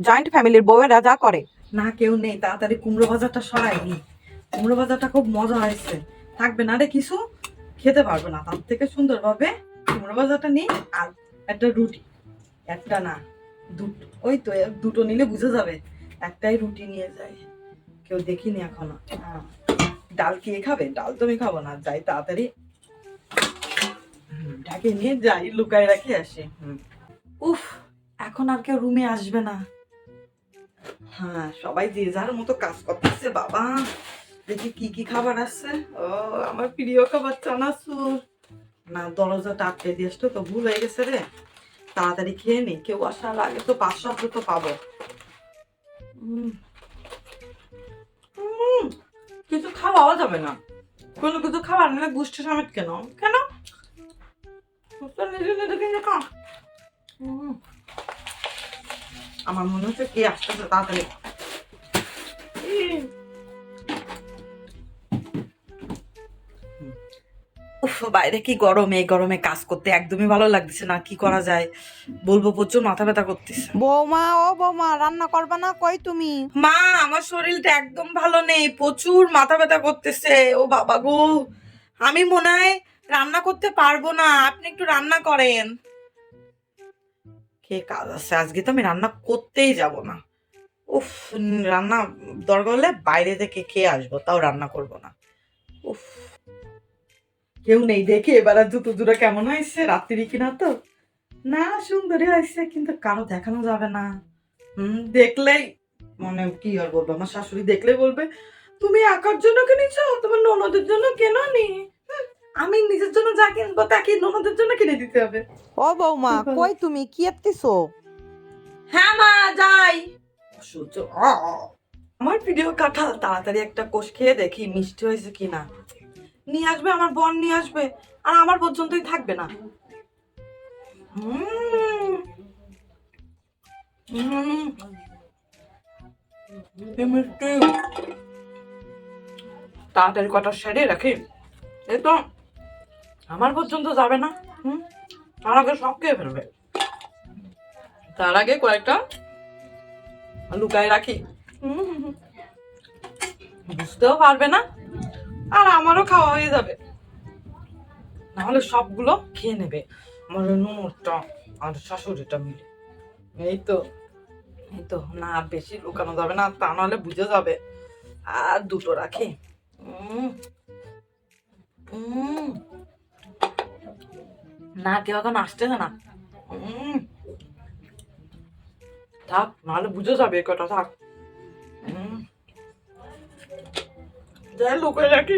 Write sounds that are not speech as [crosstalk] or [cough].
Joint ফ্যামিলির বউয়েরা যা করে। না, কেউ নেই, তাড়াতাড়ি কুমড়ো বাজারটা সরাইনি কুমড়ো বাজারটা খুব মজা হয়েছে। থাকবে না রে কিছু? খেতে পারবে না। তার থেকে সুন্দরভাবে কুমড়ো বাজারটা নিই আর একটা রুটি। একটা না, দুটো। ওই তো দুটো নিলে বুঝে যাবে। একটাই রুটি নিয়ে যাই। কেউ দেখিনি এখনও। ডাল কে খাবে? ডাল তো আমি খাব না। যাই তাড়াতাড়ি। ঢাকে নিয়ে যাই, লুকায় রাখি আসি। উফ, এখন আর কেউ রুমে আসবে না। হ্যাঁ সবাই যে যার মতো কাজ করতেছে, বাবা। দেখি কি কি খাবার আছে? ও, আমার প্রিয় খাবার চানাচুর। না, দরজাটা আটকে দিয়ে আসতো তো ভুল হয়ে গেছে রে। তাড়াতাড়ি খেয়ে নি, কেউ আসার আগে তো পাঁচ শব্দ তো পাবো। কিছু খাওয়াও যাবে না। কোনো কিছু খাবার নিলে গোষ্ঠী সমেত কেন? কেন? নিজে নিজে কিনে খা। উম। আমার মনে হচ্ছে কে আসতেছে তাড়াতাড়ি। উফ বাইরে কি গরম এই গরমে কাজ করতে একদমই ভালো লাগতেছে না কি করা যায়? বলব প্রচুর মাথা ব্যথা করতেছে। বৌমা ও বৌমা রান্না করবে না? কই তুমি? মা আমার শরীরটা একদম ভালো নেই প্রচুর মাথা ব্যথা করতেছে। ও বাবা গো আমি মনে হয় রান্না করতে পারব না আপনি একটু রান্না করেন। কে কাজ আছে, আজকে তো আমি রান্না করতেই যাব না। উফ, রান্না দরকার হলে বাইরে থেকে খেয়ে আসব, তাও রান্না করব না। উফ। কেউ নেই দেখে, এবার জুতো জুড়ো কেমন হয়েছে? রাত্রি কিনা তো? না সুন্দরী হয়েছে, কিন্তু কারও দেখানো যাবে না। হুম, দেখলেই মানে কি আর বলব? আমার শাশুড়ি দেখলে বলবে, তুমি একার জন্য কিনেছো? তোমার ননদের জন্য কেন নি? আমি নিজের জন্য যা কিনবো তা কি ননদের জন্য কিনে দিতে হবে? ও বৌমা [laughs] কই তুমি? কি এত্তিছো হ্যাঁ মা যাই। সূর্য। আমার প্রিয় কাঁঠাল তাড়াতাড়ি একটা কোষ খেয়ে দেখি মিষ্টি হয়েছে কিনা। নিয়ে আসবে আমার বোন নিয়ে আসবে আর আমার পর্যন্তই থাকবে না। মিষ্টি। তাড়াতাড়ি কটা সেরে রাখি। এই তো। আমার পর্যন্ত যাবে না হুম তার আগে সব খেয়ে ফেলবে তার আগে কয়েকটা লুকায় রাখি হুম। বুঝতেও পারবে না আর আমারও খাওয়া হয়ে যাবে নাহলে সবগুলো খেয়ে নেবে আমার নুনটা আর শাশুড়িটা মিলে এই তো এই তো না আর বেশি লুকানো যাবে না তা নাহলে বুঝে যাবে আর দুটো রাখি উম। উম। না, কেউ এখন আসছে না। থাক, নাহলে বুঝে যাবে এ কটা থাক। যাই লুকিয়ে রাখি